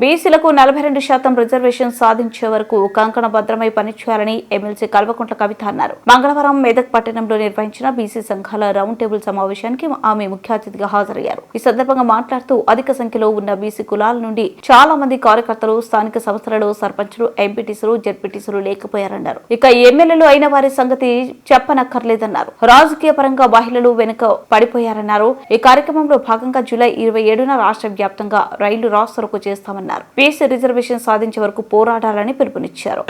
బీసీలకు నలభై రెండు శాతం రిజర్వేషన్ సాధించే వరకు కంకణ భద్రమై పనిచేయాలని ఎమ్మెల్సీ కల్వకుంట్ల కవిత అన్నారు. మంగళవారం మెదక్ పట్టణంలో నిర్వహించిన బీసీ సంఘాల రౌండ్ టేబుల్ సమావేశానికి ఆమె ముఖ్య అతిథిగా హాజరయ్యారు. ఈ సందర్భంగా మాట్లాడుతూ అధిక సంఖ్యలో ఉన్న బీసీ కులాల నుండి చాలా మంది కార్యకర్తలు స్థానిక సంస్థలలో సర్పంచులు ఎంపీటీసులు జడ్పీటీసులు లేకపోయారన్నారు. ఇక ఎమ్మెల్యేలు అయిన వారి సంగతి చెప్పనక్కర్లేదన్నారు. రాజకీయ పరంగా మహిళలు వెనుక పడిపోయారన్నారు. ఈ కార్యక్రమంలో భాగంగా జూలై ఇరవై ఏడున రాష్ట్ర వ్యాప్తంగా రైలు రాస్తరకు చేస్తామన్నారు. బీసీ రిజర్వేషన్ సాధించే వరకు పోరాడాలని పిలుపునిచ్చారు.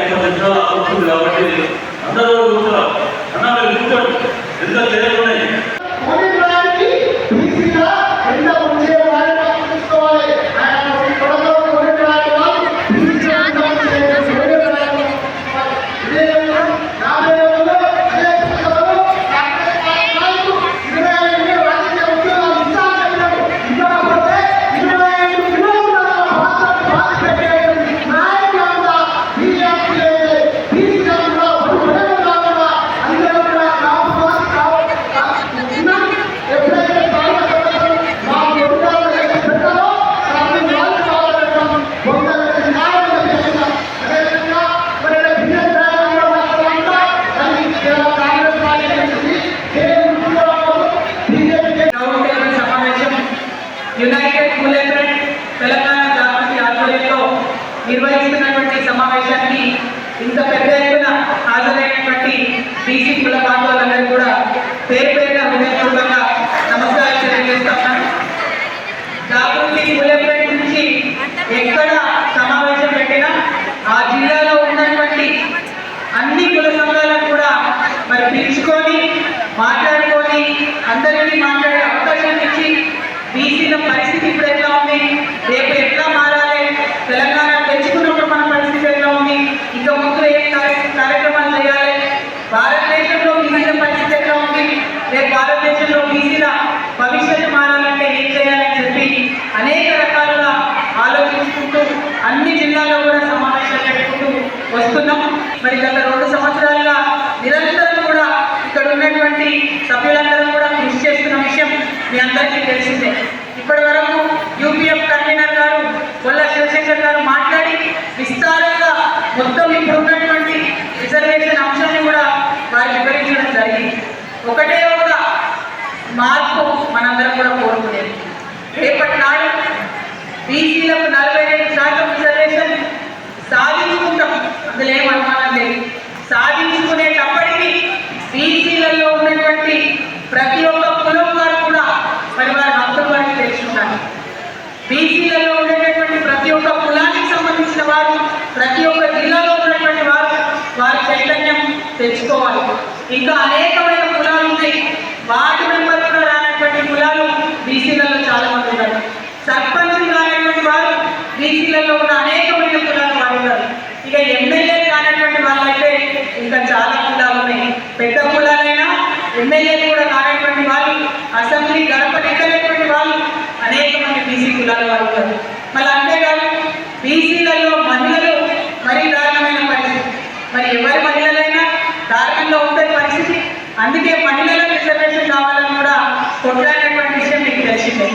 యునైటెడ్ బుల్లెట్ తెలంగాణ జాగృతి ఆధ్వర్యంలో నిర్వహిస్తున్నటువంటి సమావేశానికి ఇంత పెద్ద ఎత్తున హాజరైనటువంటి బీసీ కుల బాంధవులందరూ కూడా పేరు పేరున హృదయపూర్వకంగా నమస్కారం తెలియజేస్తున్నాను జాగృతి బుల్లెట్ నుంచి ఎక్కడ సమావేశం పెట్టినా ఆ జిల్లాలో ఉన్నటువంటి అన్ని కుల సంఘాలను కూడా మరి పిలుచుకొని మాట్లాడుకొని అందరినీ మాట్లాడే మరి గత రెండు సంవత్సరాలుగా నిరంతరం కూడా ఇక్కడ ఉన్నటువంటి సభ్యులందరం కూడా కృషి చేస్తున్న విషయం మీ అందరికీ తెలిసిందే. ఇప్పటి వరకు యూపీఎఫ్ కన్వీనర్ గారు గొల్ల శివశంకర్ గారు మాట్లాడి విస్తారంగా మొత్తం ఇప్పుడు ఉన్నటువంటి రిజర్వేషన్ అంశాన్ని కూడా వారు వివరించడం జరిగింది. ఒకటే ఒక మార్పు మనందరం కూడా కోరుకునేది. రేపటి నాడు బీసీలకు నలభై ఐదు శాతం రిజర్వేషన్ సాధించుకుంటాం అందులో ఏం అనుమానం లేదు సాధించుకునేటప్పటికీ బీసీలలో ఉన్నటువంటి ప్రతి ఒక్క కులం వారు కూడా మరి వారి హక్కులు వారికి తెలుసుకున్నారు బీసీలలో ఉండేటటువంటి ప్రతి ఒక్క కులానికి సంబంధించిన వారు ప్రతి ఒక్క జిల్లాలో ఉన్నటువంటి వారు వారి చైతన్యం తెచ్చుకోవాలి ఇంకా అనేకమైన కులాలు ఉన్నాయి వార్డు మెంబర్ కూడా రానటువంటి కులాలు బీసీలలో చాలా మంది ఉన్నారు సర్పంచ్ రానటువంటి వారు బీసీలలో ఉన్న అనేకమైన కులాలు వారు ఉన్నారు ఇక ఎమ్మెల్యే కానటువంటి వాళ్ళైతే ఇంకా చాలా కులాలు ఉన్నాయి. పెద్ద కులాలైనా ఎమ్మెల్యే కూడా కానటువంటి వాళ్ళు అసెంబ్లీ గడప నెక్కలేటువంటి వాళ్ళు అనేక మంది బీసీ కులాల వారు ఉన్నారు మళ్ళీ అందుకే మహిళలకు రిజర్వేషన్ కావాలని కూడా కొట్లాడేటువంటి విషయం మీకు తెలిసిందే.